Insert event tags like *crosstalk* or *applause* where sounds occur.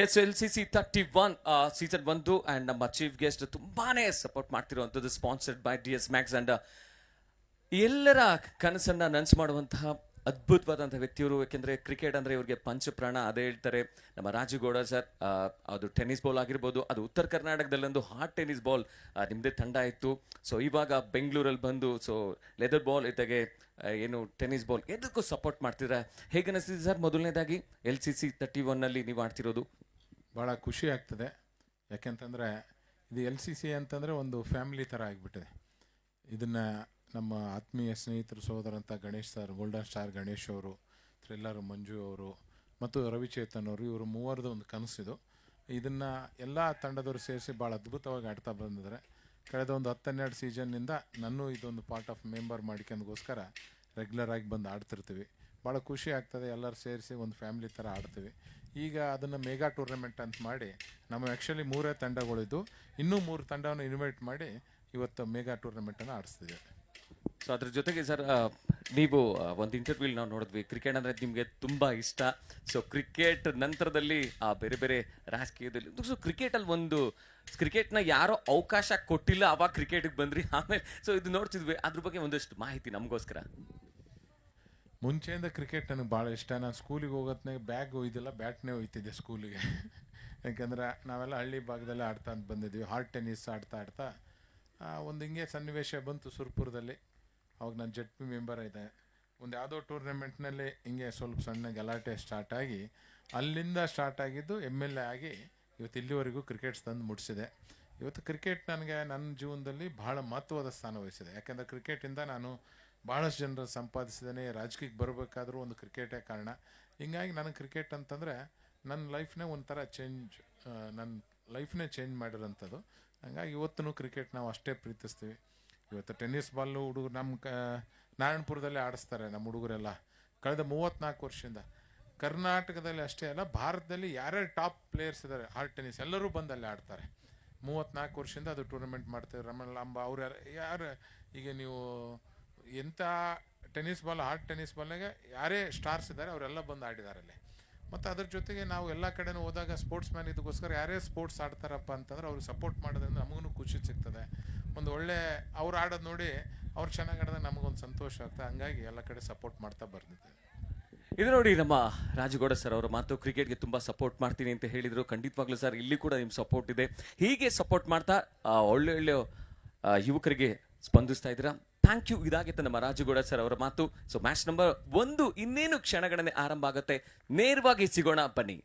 S L C C thirty one season ಒಂದು and ನಮ್ಮ chief guest ತುಂಬಾನೇ support ಮಾಡ್ತಿರುವಂಥದ್ದು sponsored by D S max and ಎಲ್ಲರ ಕನಸನ್ನ ನನಸು ಮಾಡುವಂತಹ ಅದ್ಭುತವಾದಂಥ ವ್ಯಕ್ತಿಯವರು. ಯಾಕೆಂದ್ರೆ ಕ್ರಿಕೆಟ್ ಅಂದ್ರೆ ಇವ್ರಿಗೆ ಪಂಚಪ್ರಾಣ, ಅದೇ ಹೇಳ್ತಾರೆ. ನಮ್ಮ ರಾಜುಗೌಡ ಸರ್ ಅದು ಟೆನ್ನಿಸ್ ಬಾಲ್ ಆಗಿರ್ಬೋದು, ಅದು ಉತ್ತರ ಕರ್ನಾಟಕದಲ್ಲೊಂದು ಹಾಟ್ ಟೆನ್ನಿಸ್ ಬಾಲ್ ನಿಮ್ಮದೇ ತಂಡ ಇತ್ತು. ಸೊ ಇವಾಗ ಬೆಂಗಳೂರಲ್ಲಿ ಬಂದು ಸೊ ಲೆದರ್ ಬಾಲ್ ಇದ್ದಾಗೆ ಏನು ಟೆನ್ನಿಸ್ ಬಾಲ್ ಎದಕ್ಕೂ ಸಪೋರ್ಟ್ ಮಾಡ್ತಿದ್ರೆ ಹೇಗೆ ಅನಿಸ್ತಿದೆ ಸರ್ ಮೊದಲನೇದಾಗಿ? ಎಲ್ ಸಿ ಸಿ ತರ್ಟಿ ಒನ್ನಲ್ಲಿ ನೀವು ಆಡ್ತಿರೋದು? ಭಾಳ ಖುಷಿ ಆಗ್ತದೆ. ಯಾಕೆಂತಂದರೆ ಇದು ಎಲ್ ಸಿ ಸಿ ಅಂತಂದರೆ ಒಂದು ಫ್ಯಾಮಿಲಿ ಥರ ಆಗಿಬಿಟ್ಟಿದೆ. ಇದನ್ನು ನಮ್ಮ ಆತ್ಮೀಯ ಸ್ನೇಹಿತರು ಸೋದರಂತ Ganesh sir, golden star Ganesh ಅವರು, ಥ್ರಿಲ್ಲರ್ ಮಂಜು ಅವರು ಮತ್ತು ರವಿಚೇತನ್ ಅವರು, ಇವರು ಮೂವರದು ಒಂದು ಕನಸಿದು. ಇದನ್ನು ಎಲ್ಲ ತಂಡದವರು ಸೇರಿಸಿ ಭಾಳ ಅದ್ಭುತವಾಗಿ ಆಡ್ತಾ ಬಂದಿದ್ದಾರೆ. ಕಳೆದ ಒಂದು ಹತ್ತೆರಡು ಸೀಸನ್ನಿಂದ ನಾನು ಇದೊಂದು ಪಾರ್ಟ್ ಆಫ್ ಮೆಂಬರ್ ಮಾಡ್ಕೊಂಡ್ಗೋಸ್ಕರ ರೆಗ್ಯುಲರ್ ಆಗಿ ಬಂದು ಆಡ್ತಿರ್ತೀವಿ. ಭಾಳ ಖುಷಿ ಆಗ್ತದೆ. ಎಲ್ಲರೂ ಸೇರಿಸಿ ಒಂದು ಫ್ಯಾಮಿಲಿ ಥರ ಆಡ್ತೀವಿ. ಈಗ ಅದನ್ನು ಮೇಗಾ ಟೂರ್ನಮೆಂಟ್ ಅಂತ ಮಾಡಿ ನಮ್ಮ ಆ್ಯಕ್ಚುಲಿ ಮೂರೇ ತಂಡಗಳಿದ್ದು. ಇನ್ನೂ ಮೂರು ತಂಡವನ್ನು ಇನ್ವೈಟ್ ಮಾಡಿ ಇವತ್ತು ಮೇಗಾ ಟೂರ್ನಮೆಂಟನ್ನು ಆಡಿಸ್ತಿದ್ದೇವೆ ಸೊ ಅದ್ರ ಜೊತೆಗೆ ಸರ್ ನೀವು ಒಂದು ಇಂಟರ್ವ್ಯೂ ನಾವು ನೋಡಿದ್ವಿ. ಕ್ರಿಕೆಟ್ ಅಂದರೆ ನಿಮಗೆ ತುಂಬ ಇಷ್ಟ. ಸೊ ಕ್ರಿಕೆಟ್ ನಂತರದಲ್ಲಿ, ಆ, ಬೇರೆ ಬೇರೆ ರಾಜಕೀಯದಲ್ಲಿ ಸೊ ಕ್ರಿಕೆಟಲ್ಲಿ ಒಂದು ಕ್ರಿಕೆಟ್ನ ಯಾರೋ ಅವಕಾಶ ಕೊಟ್ಟಿಲ್ಲ, ಅವಾಗ ಕ್ರಿಕೆಟಿಗೆ ಬಂದ್ರಿ. ಆಮೇಲೆ ಸೊ ಇದು ನೋಡ್ತಿದ್ವಿ. ಅದ್ರ ಬಗ್ಗೆ ಒಂದಷ್ಟು ಮಾಹಿತಿ ನಮಗೋಸ್ಕರ. ಮುಂಚೆಯಿಂದ ಕ್ರಿಕೆಟ್ ನನಗೆ ಭಾಳ ಇಷ್ಟ. ನಾನು ಸ್ಕೂಲಿಗೆ ಹೋಗೋತ್ನಾಗ ಬ್ಯಾಗ್ ಒಯ್ದಿಲ್ಲ ಬ್ಯಾಟ್ನೇ ಒಯ್ತಿದ್ದೆ ಸ್ಕೂಲಿಗೆ *laughs* ಯಾಕೆಂದ್ರೆ ನಾವೆಲ್ಲ ಹಳ್ಳಿ ಭಾಗದಲ್ಲಿ ಆಡ್ತಾ ಅಂತ ಬಂದಿದ್ವಿ. ಹಾರ್ಟ್ ಟೆನ್ನಿಸ್ ಆಡ್ತಾ ಆಡ್ತಾ ಒಂದು ಹಿಂಗೆ ಸನ್ನಿವೇಶ ಬಂತು ಸುರ್ಪುರದಲ್ಲಿ. ಅವಾಗ ನಾನು ಜಡ್ ಪಿ ಮೆಂಬರ್ ಇದ್ದೆ. ಒಂದು ಯಾವುದೋ ಟೂರ್ನಮೆಂಟ್ನಲ್ಲಿ ಹಿಂಗೆ ಸ್ವಲ್ಪ ಸಣ್ಣ ಗಲಾಟೆ ಸ್ಟಾರ್ಟ್ ಆಗಿ, ಅಲ್ಲಿಂದ ಸ್ಟಾರ್ಟ್ ಆಗಿದ್ದು ಎಂ ಎಲ್ ಎ ಆಗಿ ಇವತ್ತು ಇಲ್ಲಿವರೆಗೂ ಕ್ರಿಕೆಟ್ಸ್ ತಂದು ಮುಡಿಸಿದೆ ಇವತ್ತು ಕ್ರಿಕೆಟ್ ನನಗೆ ನನ್ನ ಜೀವನದಲ್ಲಿ ಬಹಳ ಮಹತ್ವದ ಸ್ಥಾನ ವಹಿಸಿದೆ. ಯಾಕೆಂದರೆ ಕ್ರಿಕೆಟಿಂದ ನಾನು ಭಾಳಷ್ಟು ಜನರು ಸಂಪಾದಿಸಿದಾನೆ, ರಾಜಕೀಯಕ್ಕೆ ಬರಬೇಕಾದ್ರೂ ಒಂದು ಕ್ರಿಕೆಟೇ ಕಾರಣ. ಹಿಂಗಾಗಿ ನನಗೆ ಕ್ರಿಕೆಟ್ ಅಂತಂದರೆ ನನ್ನ ಲೈಫ್ನೇ ಒಂಥರ ಚೇಂಜ್ ನನ್ನ ಲೈಫ್ನೇ ಚೇಂಜ್ ಮಾಡಿರೋಂಥದ್ದು. ಹಂಗಾಗಿ ಇವತ್ತು ಕ್ರಿಕೆಟ್ ನಾವು ಅಷ್ಟೇ ಪ್ರೀತಿಸ್ತೀವಿ. ಇವತ್ತು ಟೆನ್ನಿಸ್ ಬಾಲು ಹುಡುಗರು ನಮ್ಮ ಕ, ನಾರಾಯಣಪುರದಲ್ಲಿ ಆಡಿಸ್ತಾರೆ ನಮ್ಮ ಹುಡುಗರೆಲ್ಲ. ಕಳೆದ ಮೂವತ್ತ್ನಾಲ್ಕು ವರ್ಷದಿಂದ. ಕರ್ನಾಟಕದಲ್ಲಿ ಅಷ್ಟೇ ಅಲ್ಲ, ಭಾರತದಲ್ಲಿ ಯಾರ್ಯಾರು ಟಾಪ್ ಪ್ಲೇಯರ್ಸ್ ಇದ್ದಾರೆ ಹಾರ್ಟ್ ಟೆನ್ನಿಸ್, ಎಲ್ಲರೂ ಬಂದು ಅಲ್ಲಿ ಆಡ್ತಾರೆ. ಮೂವತ್ತ್ನಾಲ್ಕು ವರ್ಷದಿಂದ ಅದು ಟೂರ್ನಮೆಂಟ್ ಮಾಡ್ತಾರೆ ರಮಣ ಲಾಂಬ ಅವ್ರು ಯಾರು, ಈಗ ನೀವು ಎಂಥ ಟೆನ್ನಿಸ್ ಬಾಲ್ ಹಾರ್ಟ್ ಟೆನ್ನಿಸ್ ಬಾಲ್ನಾಗೆ ಯಾರೇ ಸ್ಟಾರ್ಸ್ ಇದ್ದಾರೆ ಅವರೆಲ್ಲ ಬಂದು ಆಡಿದ್ದಾರೆ ಅಲ್ಲಿ ಮತ್ತು ಅದ್ರ ಜೊತೆಗೆ ನಾವು ಎಲ್ಲ ಕಡೆನೂ ಹೋದಾಗ ಸ್ಪೋರ್ಟ್ಸ್ ಮ್ಯಾನ್ ಇದಕ್ಕೋಸ್ಕರ ಯಾರೇ ಸ್ಪೋರ್ಟ್ಸ್ ಆಡ್ತಾರಪ್ಪ ಅಂತಂದ್ರೆ ಅವ್ರಿಗೆ ಸಪೋರ್ಟ್ ಮಾಡೋದ್ರಿಂದ ನಮಗೂ ಖುಷಿ ಸಿಗ್ತದೆ. ಒಂದು ಒಳ್ಳೆ ಅವ್ರು ಆಡೋದು ನೋಡಿ ಅವ್ರು ಚೆನ್ನಾಗಿ ಆಡಿದ್ರೆ ನಮಗೊಂದು ಸಂತೋಷ ಆಗ್ತದೆ. ಹಂಗಾಗಿ ಎಲ್ಲ ಕಡೆ ಸಪೋರ್ಟ್ ಮಾಡ್ತಾ ಬರ್ತಿದ್ದೆ ಇದು ನೋಡಿ ನಮ್ಮ ರಾಜಗೌಡ ಸರ್ ಅವರ ಮಾತು, ಕ್ರಿಕೆಟ್ಗೆ ತುಂಬ ಸಪೋರ್ಟ್ ಮಾಡ್ತೀನಿ ಅಂತ ಹೇಳಿದರು. ಖಂಡಿತವಾಗ್ಲೂ ಸರ್, ಇಲ್ಲಿ ಕೂಡ ನಿಮ್ಮ ಸಪೋರ್ಟ್ ಇದೆ. ಹೀಗೆ ಸಪೋರ್ಟ್ ಮಾಡ್ತಾ ಒಳ್ಳೆ ಒಳ್ಳೆ ಯುವಕರಿಗೆ ಸ್ಪಂದಿಸ್ತಾ ಇದ್ದೀರಾ? ಥ್ಯಾಂಕ್ ಯು ಇದಾಗಿತ್ತು ನಮ್ಮ ರಾಜುಗೌಡ ಸರ್ ಅವರ ಮಾತು. ಸೊ ಮ್ಯಾಚ್ ನಂಬರ್ ಒಂದು ಇನ್ನೇನು ಕ್ಷಣಗಣನೆ ಆರಂಭ ಆಗುತ್ತೆ. ನೇರವಾಗಿ ಸಿಗೋಣ, ಬನ್ನಿ.